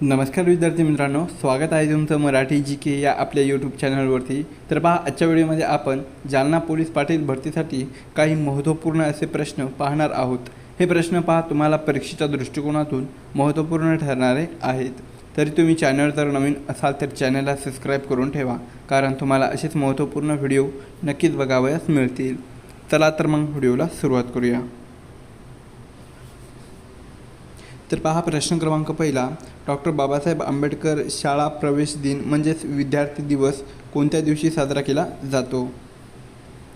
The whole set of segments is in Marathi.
नमस्कार विद्यार्थी मित्रांनो स्वागत आहे तुमचं मराठी जी के या आपल्या यूट्यूब चॅनलवरती तर पहा आजच्या व्हिडिओमध्ये आपण जालना पोलीस पाटील भरतीसाठी काही महत्त्वपूर्ण असे प्रश्न पाहणार आहोत. हे प्रश्न पहा तुम्हाला परीक्षेच्या दृष्टिकोनातून महत्त्वपूर्ण ठरणारे आहेत. तरी तुम्ही चॅनल जर नवीन असाल तर चॅनलला सबस्क्राईब करून ठेवा कारण तुम्हाला असेच महत्त्वपूर्ण व्हिडिओ नक्कीच बघावयास मिळतील. चला तर मग व्हिडिओला सुरुवात करूया. तर पहा प्रश्न क्रमांक पहिला. डॉक्टर बाबासाहेब आंबेडकर शाळा प्रवेश दिन म्हणजेच विद्यार्थी दिवस कोणत्या दिवशी साजरा केला जातो?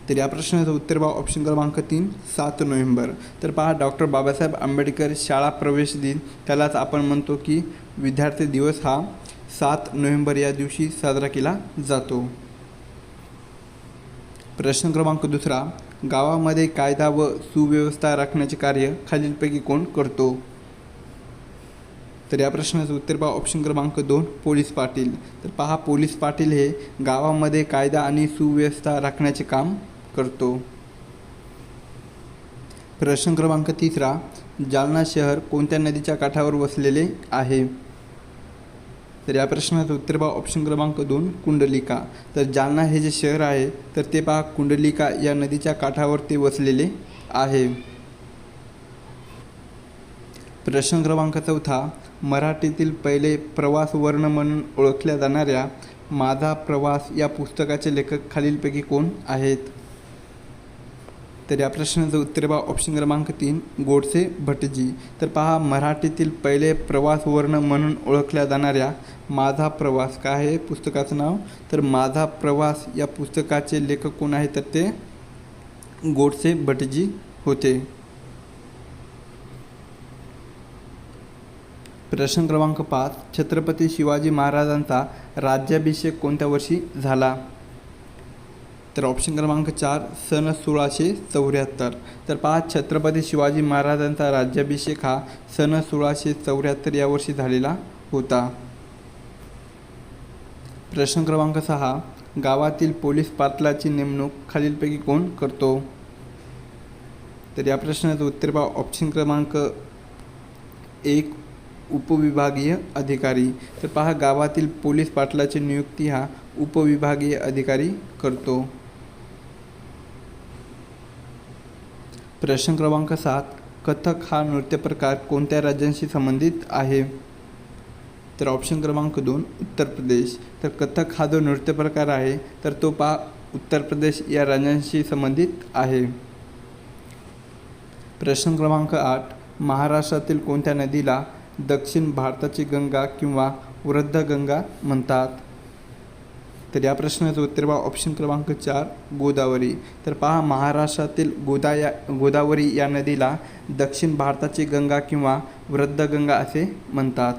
तर या प्रश्नाचं उत्तर पहा ऑप्शन क्रमांक तीन सात नोव्हेंबर. तर पहा डॉक्टर बाबासाहेब आंबेडकर शाळा प्रवेश दिन त्यालाच आपण म्हणतो की विद्यार्थी दिवस हा सात नोव्हेंबर या दिवशी साजरा केला जातो. प्रश्न क्रमांक दुसरा. गावामध्ये कायदा व सुव्यवस्था राखण्याचे कार्य खालीलपैकी कोण करतो? तर या प्रश्नाचं उत्तर पहा. ऑप्शन क्रमांक दोन पोलीस पाटील. तर पहा पोलीस पाटील हे गावामध्ये कायदा आणि सुव्यवस्था राखण्याचे काम करतो. प्रश्न क्रमांक तिसरा जालना शहर कोणत्या नदीच्या काठावर वसलेले आहे? तर या प्रश्नाचं उत्तर पहा. ऑप्शन क्रमांक दोन कुंडलिका. तर जालना हे जे शहर आहे तर ते पहा कुंडलिका या नदीच्या काठावर ते वसलेले आहे. प्रश्न क्रमांक चौथा मराठीतील पहिले प्रवास वर्ण म्हणून ओळखल्या जाणाऱ्या माझा प्रवास या पुस्तकाचे लेखक खालीलपैकी कोण आहेत? तर या प्रश्नाचं उत्तर बा ऑप्शन क्रमांक तीन गोडसे भटजी. तर पहा मराठीतील पहिले प्रवास वर्ण म्हणून ओळखल्या जाणाऱ्या माझा प्रवास काय आहे? पुस्तकाचं नाव? तर माझा प्रवास या पुस्तकाचे लेखक कोण आहे तर ते गोडसे भटजी होते. प्रश्न क्रमांक पाच छत्रपती शिवाजी महाराजांचा राज्याभिषेक कोणत्या वर्षी झाला? तर ऑप्शन क्रमांक चार सन सोळाशे चौऱ्याहत्तर. तर पाच छत्रपती शिवाजी महाराजांचा राज्याभिषेक हा सन सोळाशे चौऱ्याहत्तर या वर्षी झालेला होता. प्रश्न क्रमांक सहा गावातील पोलीस पाटलाची नेमणूक खालीलपैकी कोण करतो? तर या प्रश्नाचं उत्तर पहा ऑप्शन क्रमांक एक उपविभागीय अधिकारी. तर पहा गावातील पोलीस पाटलाची नियुक्ती हा उपविभागीय अधिकारी करतो. प्रश्न क्रमांक सात. कथक हा नृत्यप्रकार कोणत्या राज्यांशी संबंधित आहे? तर ऑप्शन क्रमांक दोन उत्तर प्रदेश. तर कथक हा जो नृत्यप्रकार आहे तर तो पहा उत्तर प्रदेश या राज्यांशी संबंधित आहे. प्रश्न क्रमांक आठ. महाराष्ट्रातील कोणत्या नदीला दक्षिण भारताची गंगा किंवा वृद्ध गंगा म्हणतात. तर या प्रश्नाचं उत्तर बा ऑप्शन क्रमांक चार गोदावरी. तर पहा महाराष्ट्रातील गोदा या गोदावरी या नदीला दक्षिण भारताची गंगा किंवा वृद्ध गंगा असे म्हणतात.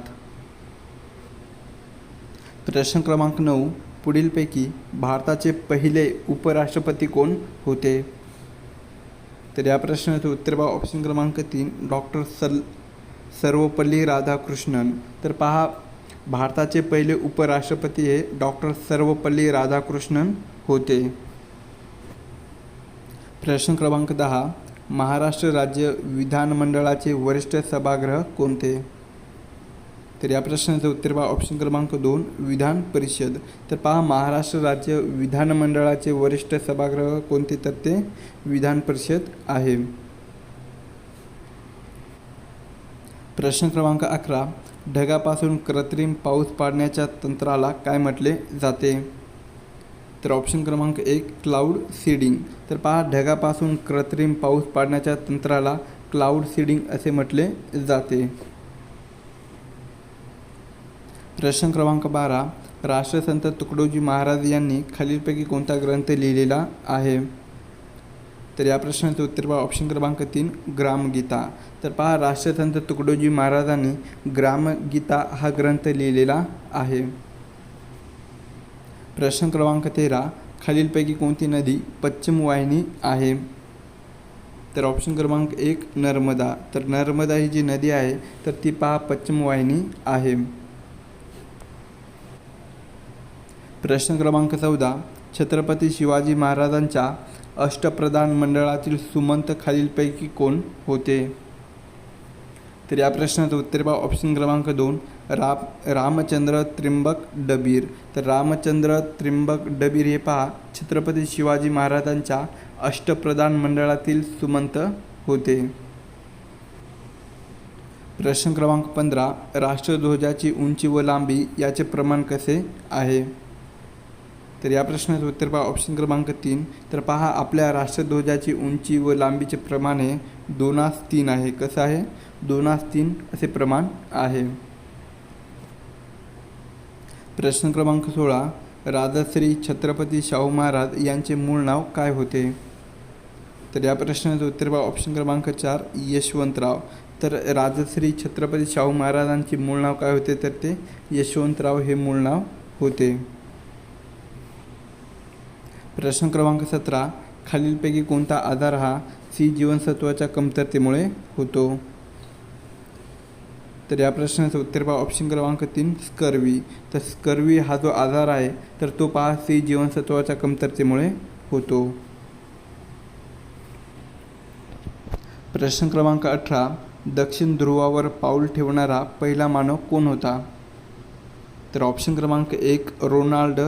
प्रश्न क्रमांक नऊ पुढीलपैकी भारताचे पहिले उपराष्ट्रपती कोण होते? तर या प्रश्नाचं उत्तर बा ऑप्शन क्रमांक तीन डॉक्टर सल सर्वपल्ली राधाकृष्णन. तर पहा भारताचे पहिले उपराष्ट्रपती हे डॉक्टर सर्वपल्ली राधाकृष्णन होते. प्रश्न क्रमांक दहा. महाराष्ट्र राज्य विधानमंडळाचे वरिष्ठ सभागृह कोणते? तर या प्रश्नाचं उत्तर पहा ऑप्शन क्रमांक दोन विधान परिषद. तर पहा महाराष्ट्र राज्य विधानमंडळाचे वरिष्ठ सभागृह कोणते? तर ते विधान परिषद आहे. प्रश्न क्रमांक अकरा ढगापासून कृत्रिम पाऊस पाडण्याच्या तंत्राला काय म्हटले जाते? तर ऑप्शन क्रमांक एक क्लाउड सीडिंग तर पहा ढगापासून कृत्रिम पाऊस पाडण्याच्या तंत्राला क्लाउड सीडिंग असे म्हटले जाते. प्रश्न क्रमांक बारा राष्ट्रसंत तुकडोजी महाराज यांनी खालीलपैकी कोणता ग्रंथ लिहिलेला आहे? तर या प्रश्नाचं उत्तर पहा. ऑप्शन क्रमांक तीन ग्रामगीता. तर पहा राष्ट्रसंत तुकडोजी महाराजांनी ग्रामगीता हा ग्रंथ लिहिलेला आहे. प्रश्न क्रमांक तेरा खालीलपैकी कोणती नदी पश्चिम वाहिनी आहे? तर ऑप्शन क्रमांक एक नर्मदा. तर नर्मदा ही जी नदी आहे तर ती पहा पश्चिम वाहिनी आहे. प्रश्न क्रमांक चौदा छत्रपती शिवाजी महाराजांच्या अष्टप्रधान मंडळातील सुमंत खालीलपैकी कोण होते? तर या प्रश्नाचं उत्तर पहा. ऑप्शन क्रमांक दोन. राम रामचंद्र त्रिंबक डबीर. तर रामचंद्र त्रिंबक डबीर हे पहा छत्रपती शिवाजी महाराजांच्या अष्टप्रधान मंडळातील सुमंत होते. प्रश्न क्रमांक पंधरा. राष्ट्रध्वजाची उंची व लांबी याचे प्रमाण कसे आहे? तर या प्रश्नाचं उत्तर पहा. ऑप्शन क्रमांक तीन. तर पहा आपल्या राष्ट्रध्वजाची उंची व लांबीचे प्रमाण हे दोनास तीन आहे. कसं आहे? दोनास तीन असे प्रमाण आहे. प्रश्न क्रमांक सोळा. राजश्री छत्रपती शाहू महाराज यांचे मूळ नाव काय होते? तर या प्रश्नाचं उत्तर पहा. ऑप्शन क्रमांक चार यशवंतराव. तर राजश्री छत्रपती शाहू महाराजांचे मूळ नाव काय होते? तर ते यशवंतराव हे मूळ नाव होते. प्रश्न क्रमांक सतरा खालीलपैकी कोणता आधार हा सी जीवनसत्वाच्या कमतरतेमुळे होतो? तर या प्रश्नाचं उत्तर पहा. ऑप्शन क्रमांक तीन स्कर्वी तर स्कर्वी हा जो आजार आहे तर तो पहा सी जीवनसत्वाच्या कमतरतेमुळे होतो. प्रश्न क्रमांक अठरा दक्षिण ध्रुवावर पाऊल ठेवणारा पहिला मानव कोण होता? तर ऑप्शन क्रमांक एक रोनाल्ड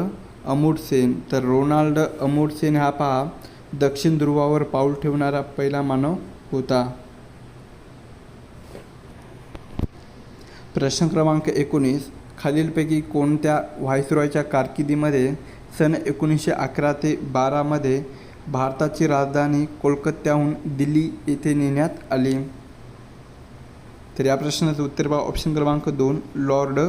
अमूर्डसेन तर रोनाल्ड अमूर्डसेन हा पहा दक्षिण ध्रुवावर पाऊल ठेवणारा पहिला मानव होता. प्रश्न क्रमांक एकोणीस. खालीलपैकी कोणत्या व्हायसरॉयच्या कारकिर्दीमध्ये सन एकोणीसशे अकरा ते बारामध्ये भारताची राजधानी कोलकात्याहून दिल्ली येथे नेण्यात आली? तर या प्रश्नाचं उत्तर पहा. ऑप्शन क्रमांक दोन लॉर्ड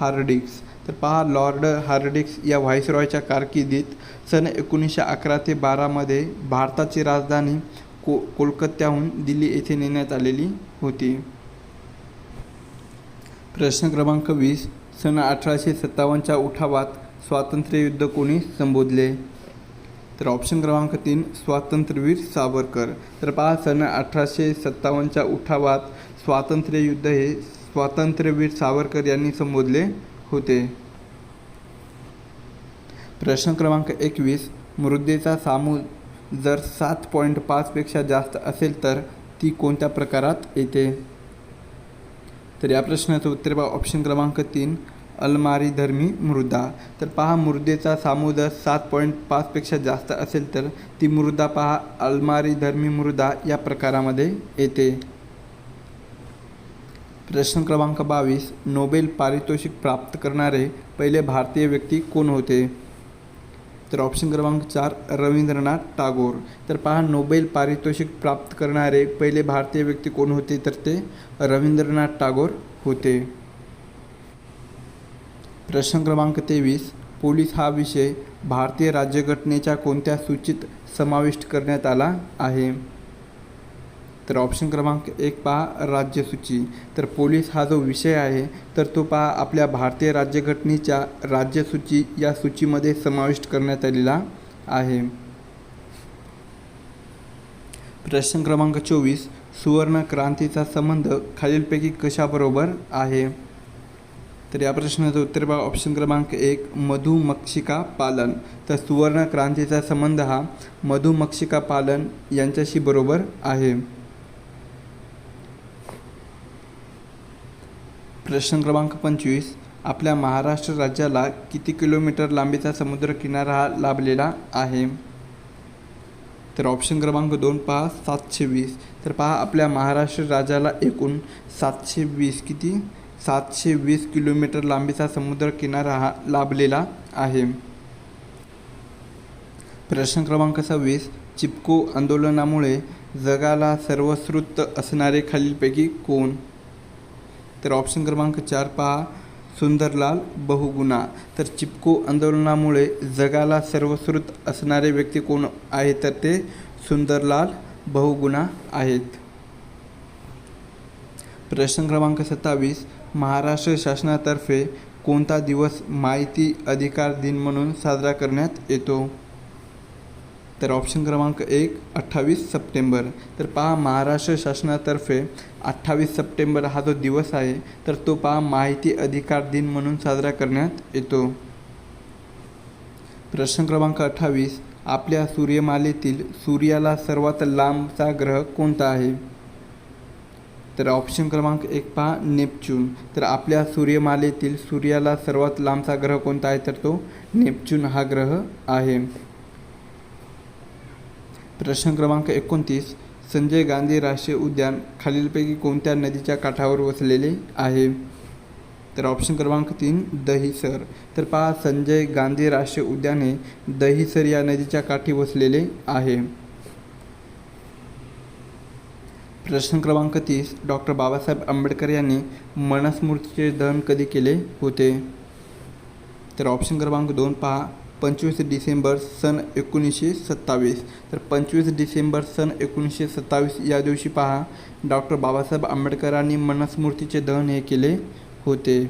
हार्डिक्स. तर पहा लॉर्ड हार्डिक्स या व्हायसरॉयच्या कारकिर्दीत सन एकोणीसशे अकरा ते बारामध्ये भारताची राजधानी को कोलकात्याहून दिल्ली येथे नेण्यात आलेली होती. प्रश्न क्रमांक वीस सन अठराशे सत्तावन्नच्या उठावात स्वातंत्र्ययुद्ध कोणी संबोधले? तर ऑप्शन क्रमांक तीन स्वातंत्र्यवीर सावरकर. तर पहा सन अठराशे सत्तावन्नच्या उठावात स्वातंत्र्ययुद्ध हे स्वातंत्र्यवीर सावरकर यांनी संबोधले. होते. प्रश्न क्रमांक एकवीस. मृदेचा सामू जर सात पॉईंट पाचपेक्षा जास्त असेल तर ती कोणत्या प्रकारात येते? तर या प्रश्नाचं उत्तर पहा. ऑप्शन क्रमांक तीन. अलमारी धर्मी मृदा. तर पहा मृदेचा सामुदर सात पॉईंट पाचपेक्षा जास्त असेल तर ती मृदा पहा. अलमारी धर्मी मृदा या प्रकारामध्ये येते. प्रश्न क्रमांक बावीस नोबेल पारितोषिक प्राप्त करणारे पहिले भारतीय व्यक्ती कोण होते? तर ऑप्शन क्रमांक चार रवींद्रनाथ टागोर. तर पहा नोबेल पारितोषिक प्राप्त करणारे पहिले भारतीय व्यक्ती कोण होते? तर ते रवींद्रनाथ टागोर होते. प्रश्न क्रमांक तेवीस पोलीस हा विषय भारतीय राज्यघटनेच्या कोणत्या सूचीत समाविष्ट करण्यात आला आहे? तर ऑप्शन क्रमांक एक पहा राज्यसूची तर पोलीस हा जो विषय आहे तर तो पहा आपल्या भारतीय राज्यघटनेच्या राज्यसूची या सूचीमध्ये समाविष्ट करण्यात आलेला आहे. प्रश्न क्रमांक चोवीस सुवर्ण क्रांतीचा संबंध खालीलपैकी कशाबरोबर आहे? तर या प्रश्नाचं उत्तर पहा ऑप्शन क्रमांक एक मधुमक्षिका पालन. तर सुवर्ण क्रांतीचा संबंध हा मधुमक्षिका पालन यांच्याशी बरोबर आहे. प्रश्न क्रमांक पंचवीस. आपल्या महाराष्ट्र राज्याला किती किलोमीटर लांबीचा समुद्र किनारा हा लाभलेला आहे? तर ऑप्शन क्रमांक दोन पहा सातशे वीस. तर पहा आपल्या महाराष्ट्र राज्याला एकूण सातशे वीस किती? सातशे वीस किलोमीटर लांबीचा समुद्र किनारा हा लाभलेला आहे. प्रश्न क्रमांक सव्वीस. चिपको आंदोलनामुळे जगाला सर्वश्रुत असणारे खालीलपैकी कोण? तर ऑप्शन क्रमांक चार पहा. सुंदरलाल बहुगुणा. तर चिपको आंदोलनामुळे जगाला सर्वश्रुत असणारे व्यक्ती कोण आहे? तर ते सुंदरलाल बहुगुणा आहेत. प्रश्न क्रमांक सत्तावीस. महाराष्ट्र शासनातर्फे कोणता दिवस माहिती अधिकार दिन म्हणून साजरा करण्यात येतो? तर ऑप्शन क्रमांक एक अठ्ठावीस सप्टेंबर. तर पहा महाराष्ट्र शासनातर्फे अठ्ठावीस सप्टेंबर हा जो दिवस आहे तर तो पहा माहिती अधिकार दिन म्हणून साजरा करण्यात येतो. प्रश्न क्रमांक अठ्ठावीस आपल्या सूर्यमालेतील सूर्याला सर्वात लांबचा ग्रह कोणता आहे? तर ऑप्शन क्रमांक एक पहा नेपच्यून. तर आपल्या सूर्यमालेतील सूर्याला सर्वात लांबचा ग्रह कोणता आहे? तर तो नेपच्यून हा ग्रह आहे. प्रश्न क्रमांक एकोणतीस संजय गांधी राष्ट्रीय उद्यान खालीलपैकी कोणत्या नदीच्या काठावर वसलेले आहे? तर ऑप्शन क्रमांक तीन दहिसर तर पहा संजय गांधी राष्ट्रीय उद्यान हे दहिसर या नदीच्या काठी वसलेले आहे. प्रश्न क्रमांक तीस डॉक्टर बाबासाहेब आंबेडकर यांनी मनस्मृतीचे दहन कधी केले होते? तर ऑप्शन क्रमांक दोन पहा पंचवीस डिसेंबर सन एकोणीसशे सत्तावीस. तर पंचवीस डिसेंबर सन एकोणीसशे सत्तावीस या दिवशी पहा डॉक्टर बाबासाहेब आंबेडकरांनी मनुस्मृतीचे दहन हे केले होते.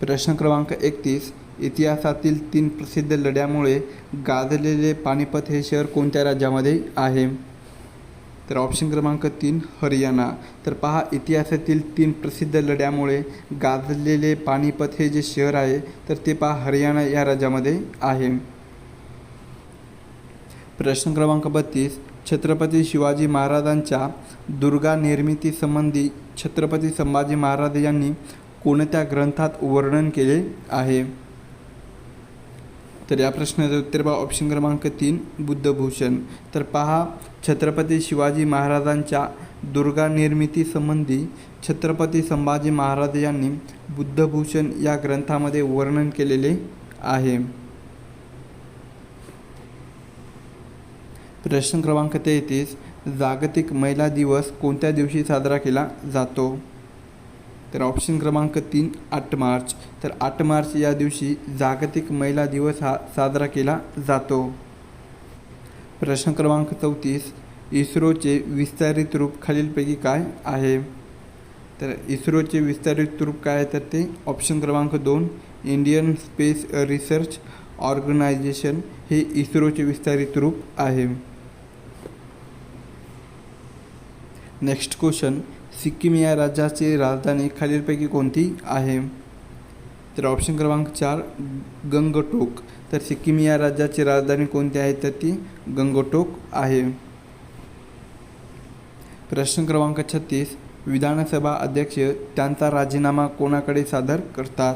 प्रश्न क्रमांक एकतीस. इतिहासातील तीन प्रसिद्ध लढ्यामुळे गाजलेले पानिपत हे शहर कोणत्या राज्यामध्ये आहे? तर ऑप्शन क्रमांक तीन हरियाणा. तर पहा इतिहासातील तीन प्रसिद्ध लढ्यामुळे गाजलेले पानिपत हे जे शहर आहे तर ते पहा हरियाणा या राज्यामध्ये आहे. प्रश्न क्रमांक बत्तीस छत्रपती शिवाजी महाराजांच्या दुर्गा निर्मितीसंबंधी छत्रपती संभाजी महाराज यांनी कोणत्या ग्रंथात वर्णन केले आहे? तर या प्रश्नाचं उत्तर बा ऑप्शन क्रमांक तीन बुद्धभूषण. तर पहा छत्रपती शिवाजी महाराजांच्या दुर्गा निर्मितीसंबंधी छत्रपती संभाजी महाराज यांनी बुद्धभूषण या ग्रंथामध्ये वर्णन केलेले आहे. प्रश्न क्रमांक तेहतीस जागतिक महिला दिवस कोणत्या दिवशी साजरा केला जातो? तर ऑप्शन क्रमांक तीन आठ मार्च. तर आठ मार्च या दिवशी जागतिक महिला दिवस हा साजरा केला जातो. प्रश्न क्रमांक चौतीस इस्रोचे विस्तारित रूप खालीलपैकी काय आहे? तर इस्रोचे विस्तारित रूप काय आहे? तर ते ऑप्शन क्रमांक दोन इंडियन स्पेस रिसर्च ऑर्गनायझेशन हे इस्रोचे विस्तारित रूप आहे. नेक्स्ट क्वेश्चन सिक्कीम या राज्याची राजधानी खालीलपैकी कोणती आहे? तर ऑप्शन क्रमांक चार गंगटोक. तर सिक्कीम या राज्याची राजधानी कोणती आहे? तर ती गंगटोक आहे. प्रश्न क्रमांक छत्तीस विधानसभा अध्यक्ष त्यांचा राजीनामा कोणाकडे सादर करतात?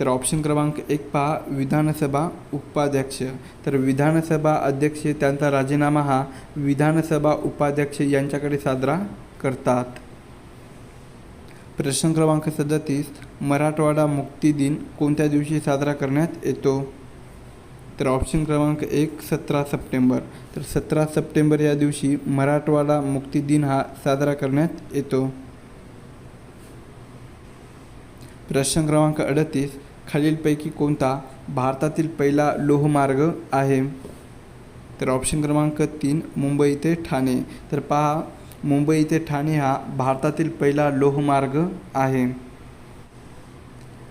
तर ऑप्शन क्रमांक एक पहा विधानसभा उपाध्यक्ष. तर विधानसभा अध्यक्ष त्यांचा राजीनामा हा विधानसभा उपाध्यक्ष यांच्याकडे साजरा करतात. प्रश्न क्रमांक सदतीस मराठवाडा मुक्ती दिन कोणत्या दिवशी साजरा करण्यात येतो? तर ऑप्शन क्रमांक एक सतरा सप्टेंबर. तर सतरा सप्टेंबर या दिवशी मराठवाडा मुक्ती दिन हा साजरा करण्यात येतो. प्रश्न क्रमांक अडतीस खालीलपैकी कोणता भारतातील पहिला लोहमार्ग आहे? तर ऑप्शन क्रमांक तीन मुंबई ते ठाणे. तर पहा मुंबई ते ठाणे हा भारतातील पहिला लोहमार्ग आहे.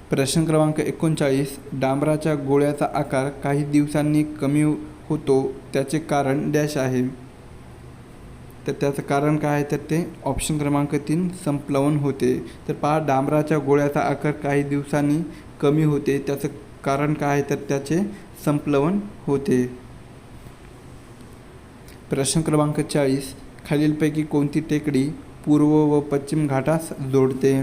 प्रश्न क्रमांक एकोणचाळीस डांबराच्या गोळ्याचा आकार काही दिवसांनी कमी होतो त्याचे कारण डॅश आहे. तर त्याचं कारण काय आहे? तर ते ऑप्शन क्रमांक तीन संप्लवन होते. तर पहा डांबराच्या गोळ्याचा आकार काही दिवसांनी कमी होते त्याचं कारण काय आहे? तर त्याचे संप्लवन होते. प्रश्न क्रमांक चाळीस खालीलपैकी कोणती टेकडी पूर्व व पश्चिम घाटास जोडते?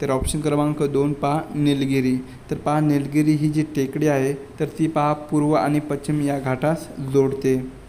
तर ऑप्शन क्रमांक दोन पहा निलगिरी. तर पहा निलगिरी ही जी टेकडी आहे तर ती पहा पूर्व आणि पश्चिम या घाटास जोडते.